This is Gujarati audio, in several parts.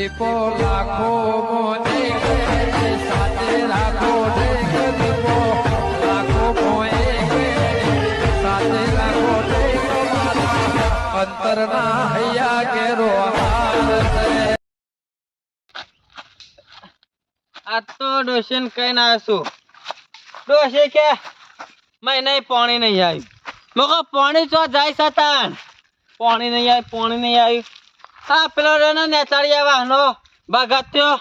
દીપો લાખો સાથે રાખો લાખો સાથે રાખો અંતરના હૈયા કેરો આ તો ડોશીને કઈ ના છું ડોશી કે મહિને પાણી નહીં આવ્યું. મોકો પાણી ચો જાય સતાન. પાણી નહીં આવ્યું, પાણી નહીં આવ્યું. હા પેલો રેનો નેચાડી વાહનો, ભગત થયો.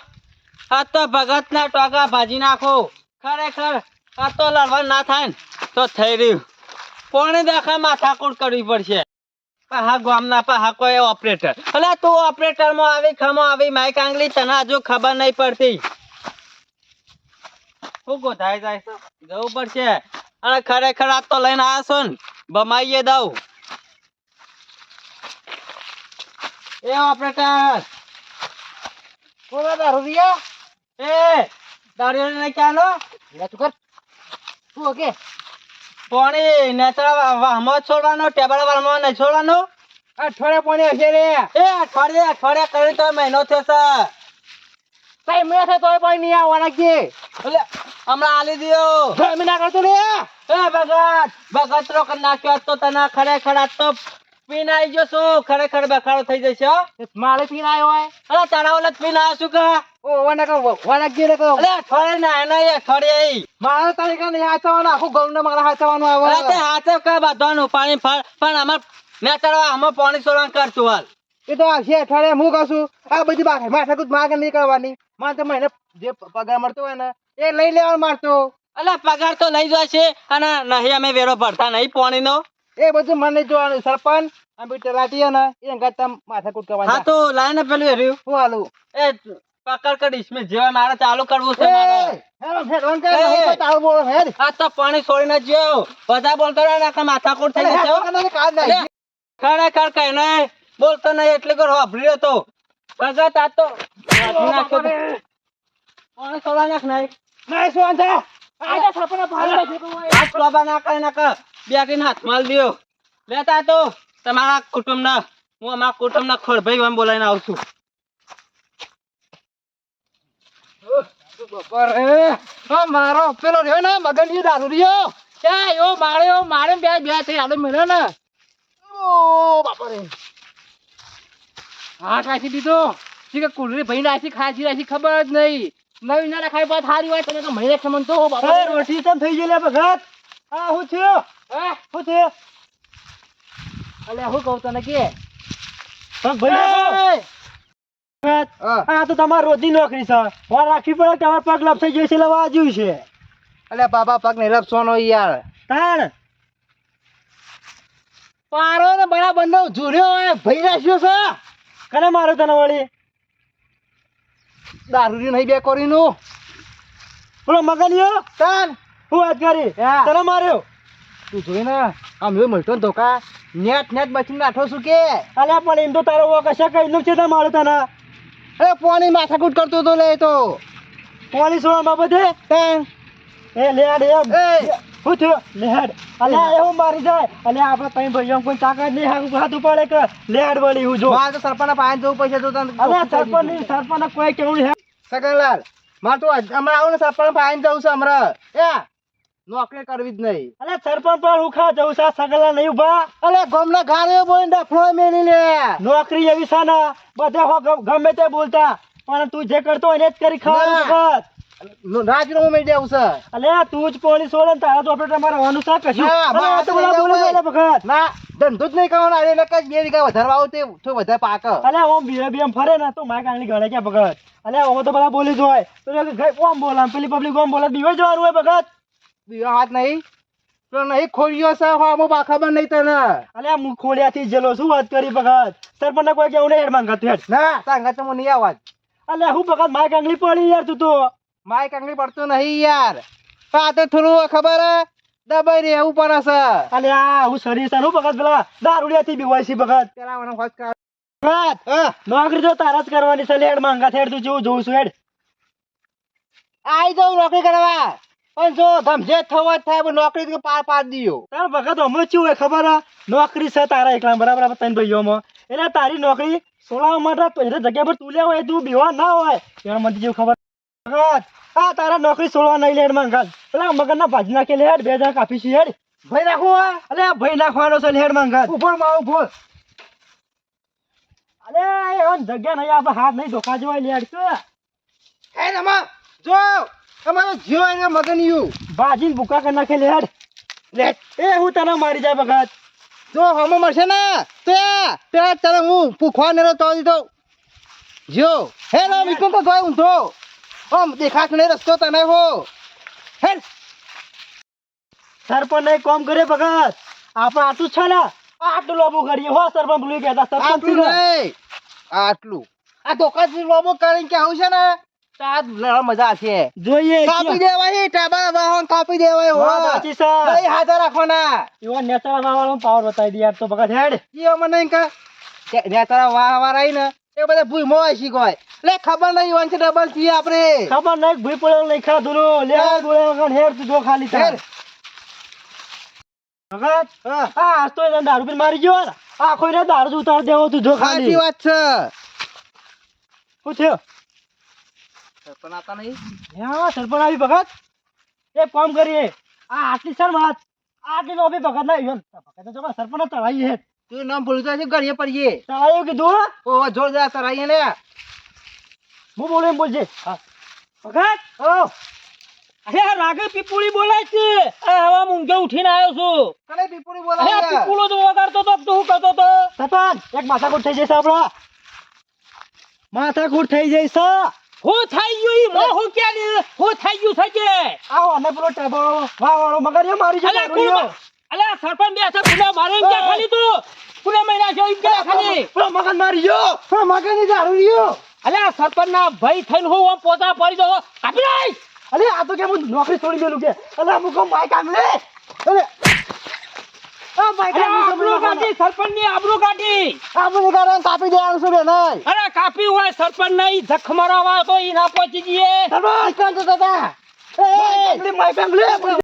આ તો ભગત ના ટોકા ભાજી નાખો. ખરેખર આ તો લડવા ના થાય ને, તો થઈ રહ્યું. પાણી દેખા માથાકૂટ કરવી પડશે. હા ગામના પાહા કોઈ ઓપરેટર. અલા, તું ઓપરેટરમાં આવી, ખમો આવી, માઇક આંગલી તને હજુ ખબર નહીં પડતી. શું ગોધાય જાય. જવું પડશે. અને ખરેખર આ તો લઈને આવ્યા ને, બમાઈએ દઉં. એ ઓપરેટર દારૂ દિયા એ દારૂ ને ક્યાં લો તું કર. તું ઓકે. પાણી નેચરા વાહમાં છોડવાનો ટેબલ વાળમાં નહીં છોડવાનો? અઠવાડિયા પાણી હશે રે. એ અઠવાડિયે અઠવાડિયા કરી તો મહિનો થયો છે કઈ મેં થાય તોય પાણી નહીં આવવાના કે એટલે હમણાં આલી દો ગરમી ના કરતો રે. એ ભગત ભગત રો નાખ્યો તો તને ખરેખર તો પીને આવી ગયો છું. ખરેખર બખાડો થઈ જશે મારે પીને હોય. અરે તારા ઓલા પીને આવ્યો છું કે ઓ વાના કો વાના ગીરે રે કો અરે અઠવાડિયે ના એના એ અઠવાડિયે ઈ. મારે તારી કાને હાચવાનું આખું ગૌ ને મારા હાચવાનું અરે તે આવે હાથે કા બાંધવાનું પાણી ફળ પણ અમાર મેં તારા આમાં પાણી છોડવાનું કરતું હાલ. એ તો આવશે અઠવાડિયે હું કહું છું આ બધી બાકી માથા કુદ માગ નહીં કરવાની. મારે તો મહિને જે પગાર મળતો હોય ને એ લઈ લેવાનું મારતો અલા પગાર તો લઈ જશે અને નહીં અમે વેરો ભરતા નહીં પાણીનો. એ બધું મને જોવાનું સરપંચ અને બી તલાટી ને એ અંગાત તમ માથા કુદ હા કરવાની તો લાઈને પેલું હેર્યું શું હાલું? એ પકડ કરીશ મેં જેવા મારે ચાલુ કરવું છે મારે. ફેરવાન કર એ, નહીં તો હેડ. આ તો પાણી છોડીને જ્યો બધા બોલતો રહે ને માથાકૂટ થઈ જશે હો. હેડ ખરેખર કઈ નહીં? બોલતો નહીં એટલે કે હોભળ્યો તો. ભગત આ. પાણી છોડવા નાખ નહીં. નહીં શું? આ તો ભાડે ભેગું આ શોભા ના કઈ ના કર. બેગીને હાથમાં દ્યો. લેતા તો તમારા કુટુંબના હું અમારા કુટુંબના ખોરભાઈ એમ બોલાવીને આવું છું. બપોરે. મારો પેલો રહ્યો ને મગનજી દારૂ રહ્યો. એ એવો માર્યો મારે બે બે થઈ આડો મળ્યો ને. ઓ બાપરે. હા કાઢી દીધો. છે કુલરી ભાઈ નાખી ખાસી નાખી ખબર જ નહીં. નવી ના ખાઈ પાછ સારી હોય તને તો મહિને ખમણ તો રોટી તો થઈ ગયેલી ભગત હા હું થયો? હા? હું થયો? અલે હું કહું તને કે ભાઈ આ તો તમારી રોજની નોકરી છે. વાર રાખવી પડે તમારે પગ લપસાઈ જશે એટલે વાજ્યું છે? અલે બાબા પગ નહીં લપસવાનો યાર. તાણ. પારો ને બરા બંધો જોડ્યો હોય ભાઈ રાખ્યો છે? કને મારો તને વળી? દારૂ નહીં બે કરીનું. પેલો મગનિયો? તાન હું વાત કરી? તને માર્યો? તું જોઈ ને આમ એવું મળતો ને ધોકા નેટ નેટ બચીને નાઠો છું કે? અલ્યા પણ એમ તો તારો વો કશા કઈ નું છે તે મારો તને? અરે પોણી માથાકૂટ કરતો તો લે તો. પોલીસવાળા બાબતે એ લેડ એમ. એ. શું થયું? લેડ અલ્યા એવું મારી જાય. અલ્યા આપણે ત્રણ ભાઈઓ કોઈ તાકાત નહીં હાકું હાથ પડે કે લેડ વળી હું જો. હા તો સરપંચ પાસે જવું પૈસા તો તને અલ્યા સરપંચ સરપંચ કોઈ કેવું હે. સગનલાલ મારે તો હમણાં આવું ને સરપંચ પાસે જવું છે હમણાં. એ નોકરી કરવી જ નહીં. અલે સરપંચ પર ઉખા જવું છે સગલા નહીં ઊભા અલે ગમના ગારે બોલીને ડફણો મેલી લે. નોકરી એવી છે ને બધા હો ગમે તે બોલતા પણ તું જે કરતો એને જ કરી ખાવાનું. વખત. રાજીનામું મેળી દેવું છે. અલ્યા તું જ પોલીસવાળા ને તારા તો ઓપરેટર મારે હોવાનું છે કશું ના, તો બધા બોલે છે વખત. ના ધંધો જ નહીં કરવાનો. અરે કઈ બે વીઘા વધારવા આવું તે વધારે પાક. અલ્યા ઓમ બીએ બીએમ ફરે ને તો મારે કાંગલી ગળે ભગત? અલ્યા ઓમ તો બધા બોલી જ હોય. તો ઓમ બોલા પેલી પબ્લિક ઓમ બોલે બીવે જવાનું હોય ભગત. બીજો હાથ નહીં? તો નહીં ખોલ્યો છે હો બા ખબર નહીં તને. અલ્યા હું ખોલ્યાથી જેલો શું વાત કરી ભગત. સરપંચ કોઈ કેવું નહીં હેડમાં માંગત હેડ. ના તાંગા તો નહીં આવાજ. અલ્યા હું ભગત માય કાંગલી પડી યાર તું તો. માય કાંગલી પડતું નહીં યાર. આ તો થોડું ખબર દબાઈ રહેવું પડે છે. અલ્યા હું શરીર છે હું ભગત પેલા દારૂડિયાથી બીવાય છે ભગત. પેલા મને હોશ કર. ભગત નોકરી તો તારા જ કરવાની છે લે હેડ માંગા હેડ તું જેવું જોઉં છું હેડ. આઈ જાઉં નોકરી કરવા. જો જે જ થાય નોકરી તો પાર પાડ દીયો. તાર વખત અમે શું હોય ખબર? નોકરી છે તારા એકલા બરાબર? ત્રણ ભાઈઓમાં. એટલે તારી નોકરી સોલાવા માટે પહેરે જગ્યા પર તું હોય તું બેવા ના હોય. એના મને જેવું ખબર આ તારા નોકરી સોળવા નહીં લેડ મંગાલ પેલા મગરના ભાજી નાખે લેડ બે હજાર કાપી છે હેડ ભાઈ નાખો અલે ભાઈ નાખવાનો છે લેડ મંગાલ ઊભો માં ઊભો. અલે એવન જગ્યા નહીં આપણે હાથ નહીં ધોકા જોવાય લેડ કે. હે નમા જો. તમારો જીવ એને મગન યુ. ભાજી ભૂકા કરી નાખે લેડ લે. એ હું તને મારી જાય ભગત. જો હમો મળશે ને તો તે તને હું ભૂખવા નેરો તો દીધો જો. હે રો વિકમ તો જોય ઊંધો. આમ દેખાશ નહીં રસ્તો તને હો. હે સરપંચ નહીં કોમ કરે ભગત. આપણે આટલું છે ને? આટલું લોબો કરીએ. હો સરપંચ ભૂલી ગયા સરપંચ આટલું. આ ધોકા લોબો કરીને કે આવું છે ને? મજા છે જોઈએ કાપી દેવાય ટાબા વાહન કાપી દેવાય હો. સાચી છે. કઈ હાથે રાખવાના? એવો નેતાળા વાળાનો પાવર બતાવી દે યાર તો ભગત હેડ. જીઓ મને એમ કે ત્યાં વાહ વાર ને એ બધા ભૂઈ મોય શીખવાય લે ખબર નહીં ડબલથી આપણે ખબર નહીં ભૂઈ પડેલો નહીં ખરા ધૂલો લે હેડ. વગર હેડ તું જો ખાલી તાર. ભગત હા. આજ તો એને દારૂ પીને મારી ગયો આખો એને દારૂ ઉતાર દેવો તું જો સાચી ખાલી વાત છે. શું થયો? પણ આતા નહીં? હા સરપંચ આવી ભગત. એ કામ કરીએ. આ આટલી સર વાત આટલી નો બી ભગત ના ઈવન ભગત તો સરપંચ તળાઈ હે તું નામ ભૂલતો છે ગળીએ પડીએ. ચડાવ્યું કીધું? ઓ જોરદાર તરાઈએ ને. હું બોલું એમ બોલજે. હા. ભગત? ઓ. અરે રાગે પીપુળી બોલાય છે. હવા મૂંગે ઉઠીને આવ્યો છું. કને પીપુડી અરે પીપુળો તો વગાડતો તો તું કરતો તો? સરપંચ એક માથાકૂટ થઈ જશે આપણો. માથાકૂટ થઈ જશે હું થઈ ગયું ઈ મોં હું કે ને હું થઈ ગયું થઈ કે? આવો અને પેલો ટેબો વાહ વાળો મગર મારી અલા અલે અલા સરપંચ બે છે પુલા મારે એમ ક્યાં ખાલી તું? પુલા મહિના જો એમ કે ખાલી? પેલો મગર મારી ગયો. પેલો મગરની દારૂ ગયો અલે સરપંચ ના ભાઈ થઈને હું આમ પોતા પડી દો કાપી લઈ! અલે આ તો કે હું નોકરી છોડી દેલું કે? અલે હું કો માય કામ લે. માઈક અરે આબરૂ આબરૂ કાપી હોય સરપંચ નહીં ધખ મરાવા તો ઈ ના પહોંચી ગયે સરપંચ દાદા એ માઈક આંગલે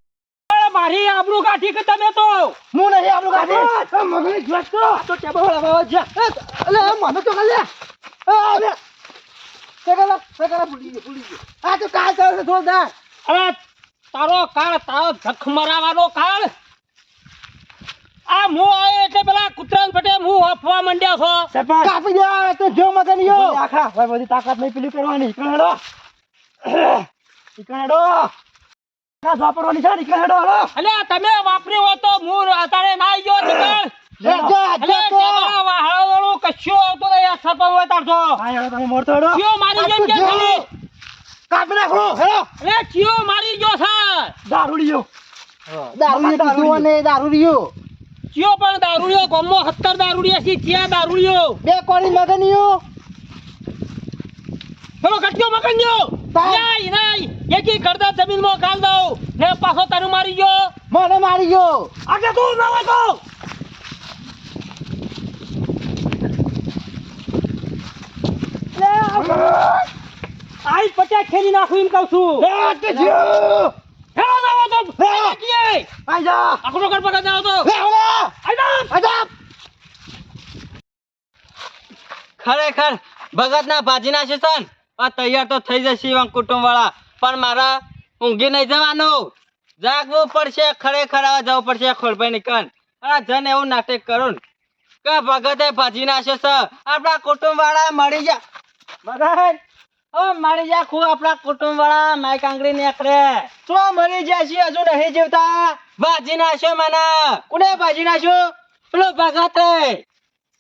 મારી આબરૂ કાઢી કે તમે તો? હું નહીં આપણું કાઢે આ મગર જોત તો તો ટેબો વાળા જા અલે મને તો કલે અરે સેકલા સેકલા ભૂલી ગયો ભૂલી ગયો. આ તો કાલ ચાલે છે જોરદાર અરે તારો કાળ તારો ધખ મરાવાનો કાળ. આ મુ આવે એટલે પેલા કુતરાન પટે હું અફવા માંડ્યા છો. સરપંચ. કાપી દે તો જો મગન યો. આખા ભાઈ બધી તાકાત નહીં પેલી કરવાની. કણેડો કણેડો કા વાપરવાની છે ને કણેડો હલો અલે તમે વાપરી હો તો મુ અતારે ના ગયો નીકળ લે જા જા તો તેમાં વાહળાવાળું કશું આવતું આ સરપંચ હોય તારતો હા યાર તમે મોરતો હેડો. ચિયો મારી ગયો કે ખાલી. કાપી નાખો. હેલો અલે ચિયો મારી ગયો છે. દારૂડિયો દારૂ દારૂ ચિયો પણ દારૂડિયો? ગમો સત્તર દારૂડિયા છે ક્યાં દારૂડિયો. બે કોણી મગનિયો પેલો કટ્યો મકન્યો તાર. નહીં નહીં એકી કરતા જમીનમાં ગાલ દઉં ને પાછો તારું મારી ગયો. મને મારી ગયો. આગળ તું ના હોય આઈ પચાસ ખેલી નાખું એમ કહું છું. કર પકડ જાવો તો! ખરેખર ભગત ના ભાજી નાખશે સન આ તૈયાર તો થઈ જશે એવા કુટુંબ વાળા પણ મારા ઊંઘી નહીં જવાનું. જાગવું પડશે ખરેખર આવા જવું પડશે ખોરભાઈ નીકળ આ જન એવું નાટક કરું. ને કે ભગતે ભાજી નાખશે સર આપણા કુટુંબ વાળા મળી ગયા. મગન મળી જા ખૂબ આપણા કુટુંબ વાળા માય કાંગડી નીકળે તો મરી જશે હજુ નહીં જીવતા. ભાજી નાખ્યો મને. કોને ભાજી નાખ્યો? પેલો ભગત રે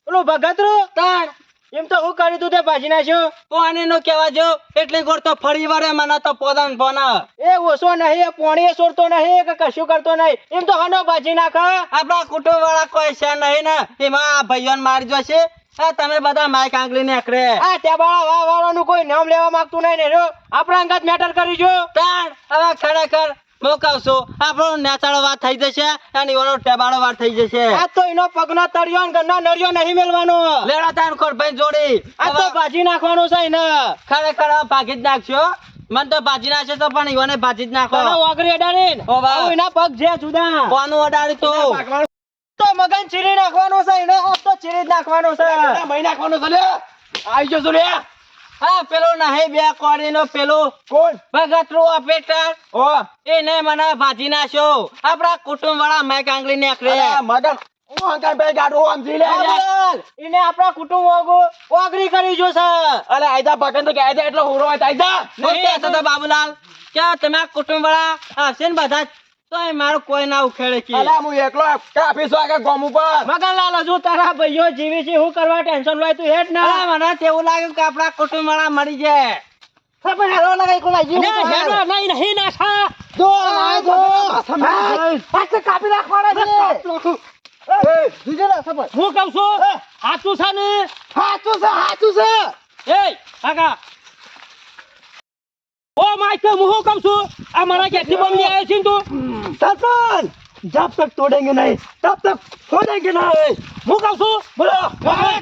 પેલું ભગત રો તાણ. એમ તો હું કરી તું તે ભાજી નાખ્યો? પાણી નો કેવા જો, એટલી ગોળ તો ફરી વળે મને તો પોદાન પોના એ ઓછો નહીં પોણી સોરતો નહીં, કે કશું કરતો નહીં. એમ તો હનો ભાજી નાખ આપણા કુટુંબ વાળા કોઈ છે નહીં ને, એમાં આ મારી જશે. આ તમે બધા માય કાંગલી નીકળે આ ટેબાળા વા વાળાનું કોઈ નામ લેવા માંગતું નહીં ને રો આપણા અંગત મેટર કરી જો. તાણ હવે ખરેખર હું આપણો નેચાળો વાત થઈ જશે અને એનો ટેબાળો વાત થઈ જશે. આ તો એનો પગનો તળિયો ને ગન્નો નળિયો નહીં મેલવાનો. લેડા તાણ ખોર ભાઈ જોડી. આ તો ભાજી નાખવાનું છે ને ખરેખર ભાગી જ નાખશો. મને તો ભાજી નાખશે તો પણ ઈવાને ભાજી જ નાખો. ઓગરી અડાડી ઓ એના પગ છે જુદા. કોનું અડાડી તો? તો મગન ચીરી નાખવાનો છે એને આ તો ચીરી જ નાખવાનો છે. મહી નાખવાનો છે લે. આવી જજો લે. હા પેલો નાહે બે કોડીનો પેલો કોણ? ભગતરો ઓપરેટર. ઓ. એને મને ભાજી નાખ્યો. આપણા કુટુંબ વાળા મેક આંગળી ને અકરે મગન લે એને કુટુંબ ઓગો- કરી જો છે. અલે ભગન તો કે એટલો હોરો આયદા નહીં તો બાબુલાલ. ક્યાં તમે કુટુંબ વાળા ને બધા? તો મારો કોઈ ના ઉખેડે કે અલે હું એકલો કાફી સો આગળ ગોમ ઉપર મગનલાલ તારા ભાઈઓ જીવી છે હું કરવા ટેન્શન લો તું હેડ ના મને તેવું લાગે કે કુટુંબ વાળા મરી જાય પણ હાલો ના કઈ કોણ આવી ના, હેડો, નહીં, નહીં નાખા. દો આ દો પાછે કાપી નાખવાના છે દીજે ના હું કહું છું સાચું છે ને હાચું છે હાચું છે એ કાકા ઓ માઈક હું કહું છું આ મારા ઘેરથી બોમ્બ લઈ આવ્યો છે તું સાસન જબ તક તોડેંગે નહીં તબ તક છોડેંગે નહીં હું કહું છું બોલો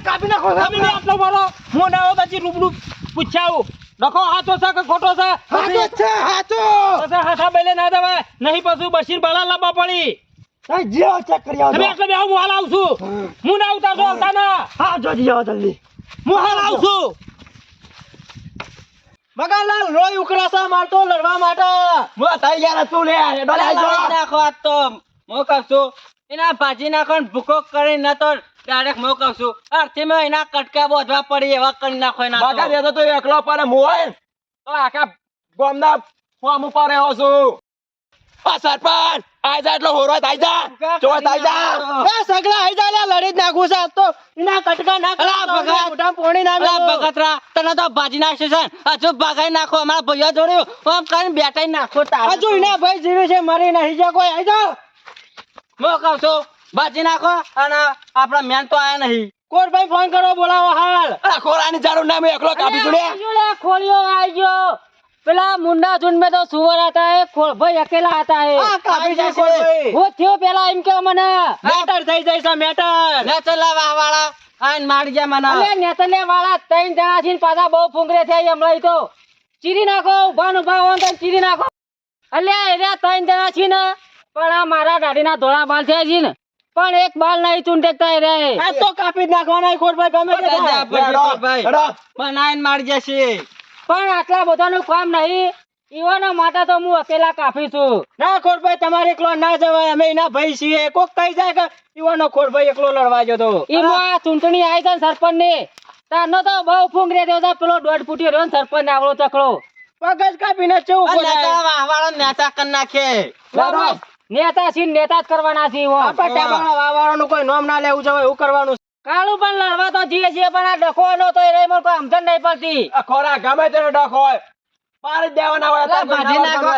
કાપી નાખો કાપી નાખો આટલો મારો હું ના આવ્યો પછી રૂબરૂ પૂછ્યા નખો હાથો છે કે ખોટો છે હાથો છે હાથો પછી હાથા બેલે ના દેવાય નહીં પછી બસીર બાલા લાંબા પડી જીઓ ચેક કરી આવો તમે એટલે બે હું હાલ આવું છું હું ના આવતા આવતા ના હા જો જીઓ જલ્દી હું હાલ આવું છું બગાલાલ રોય ઉકરાસા મારતો લડવા માટે. મો થઈ ગયા લે ડોલે આઈ નાખો આ તો. મો કરશું એના ભાજી નાખો ને ભૂકો કરી ન તો ડાયરેક્ટ મો કરશું આરથી માં એના કટકા બોધવા પડી એવા કરી નાખો એના બગા દેતો તો એકલો પર મો હોય તો આખા ગોમના ફોમ ઉપર રહ્યો છું. આ સરપંચ! આયદા એટલો હોરો આયદા જા. આયદા એ સગલા આયદા લે લડી જ નાખું છે. તો ઇના કટકા નાખ અલા, ભગત. મોટા પોણી ના અલા, ભગતરા તને તો ભાજી નાખશે છે. હજુ ભાગાઈ નાખો અમારા ભૈયા જોડે. આમ કરીને બેટાઈ નાખો તારે હજુ ઇના ભાઈ જીવે છે મરી નહીં જા કોઈ. આઈ મો કહું છું ભાજી નાખો અને આપણા મેન તો આયા નહીં. કોરભાઈ ફોન કરો બોલાવો હાલ. અરે ખોરાની જરૂર ના મે એકલો કાપી છોડ્યા ખોલ્યો ગયો. પેલા મુન્ડા ઝુંડ મેં તો સુવર હતા એ ખોળભાઈ અકેલા હતા એ. કાપી જાય ખોળભાઈ હું થયો પેલા એમ કે મને. મેટર થઈ જાય છે મેટર. ન વાળા આઈન મારી ગયા મને. અલે નેતલે વાળા ત્રણ જણા છે પાછા બહુ ફુંગરે થયા હમણાં તો. ચીરી નાખો ઊભા ઊભા હોય તો ચીરી નાખો. અલે એ ત્રણ જણા છે ને પણ આ મારા દાઢીના ધોળા બાલ થયા છે ને. પણ એક બાલ નહીં ચૂંટેતા રે આ તો કાપી નાખવાના ખોટભાઈ ગમે તે ભાઈ પણ આઈન મારી જશે પણ આટલા બધાનું કામ નહીં. ઈવાના માટે તો હું અકેલા કાપી છું. ના ખોરભાઈ તમારે એકલો ના જવાય. અમે એના ભાઈ છીએ. કોક કહી જાય કે ઈવાનો ખોરભાઈ એકલો લડવા જતો ઈમાં ચૂંટણી આવી છે ને સરપંચની તારનો તો બહુ ફુંગરે રે દેવો પેલો દોઢ ફૂટી રહ્યો ને સરપંચ આવડો ચકડો. પગજ જ કાપીને ચેવું નેતા નેતા કરી નાખે. નેતા છે નેતા જ કરવાના છે ઈવો. વાવાળો ટેબાના કોઈ નામ ના લેવું જોઈએ એવું કરવાનું કાળું પણ લડવા તો જીએ છીએ પણ આ ડખવાનો તો એ મને કોઈ સમજણ નહીં પડતી. ખોરા ગમે તેનો ડખો હોય. પાર દેવાના હોય તો ભાજી નાખો.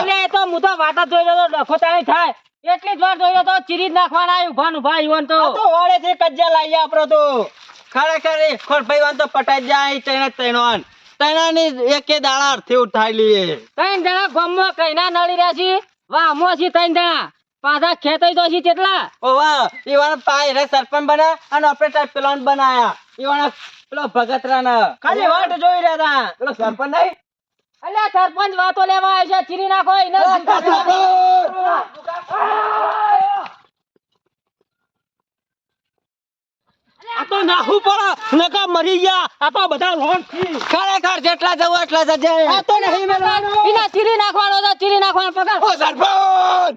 એટલે એ તો હું તો વાટ જોઈ રહ્યો ડખો તાણી થાય. એટલી જ વાર જોઈ રહ્યો તો ચીરી નાખવાના આવ્યું ઊભા ને ઊભા ઈવોને તો. તો તો છે કજ્જા લાવીએ આપણો તો. ખરેખર ખોર ભાઈ તો પટાઈ જાય તૈણે તૈણોન તૈણાની એકે દાડા અર્થે ઉઠાઈ લઈએ ત્રણ જણા ગામમાં કઈના નળી રહ્યા છે વાહમાં છે ત્રણ જણા. પાછા ખેતઈ તો છે કેટલા ઓવા ઈવાના પાય રે સરપંચ બના અને ઓપરેટર પેલોન બનાયા. ઈવાના પેલો ભગતરાના. ખાલી વાટ જોઈ રહ્યા હતા પેલો સરપંચ નહીં? અલ્યા સરપંચ વાતો લેવા આવે છે ચીરી નાખો એને આ તો નાખવું પડે નકા મરી ગયા. આ બધા લોન ખરેખર જેટલા જવું એટલા જજે. આ તો નહીં મેળવાનું. એના ચીરી નાખવાનો તો ચીરી નાખવાનો પગાર. ઓ સરપંચ!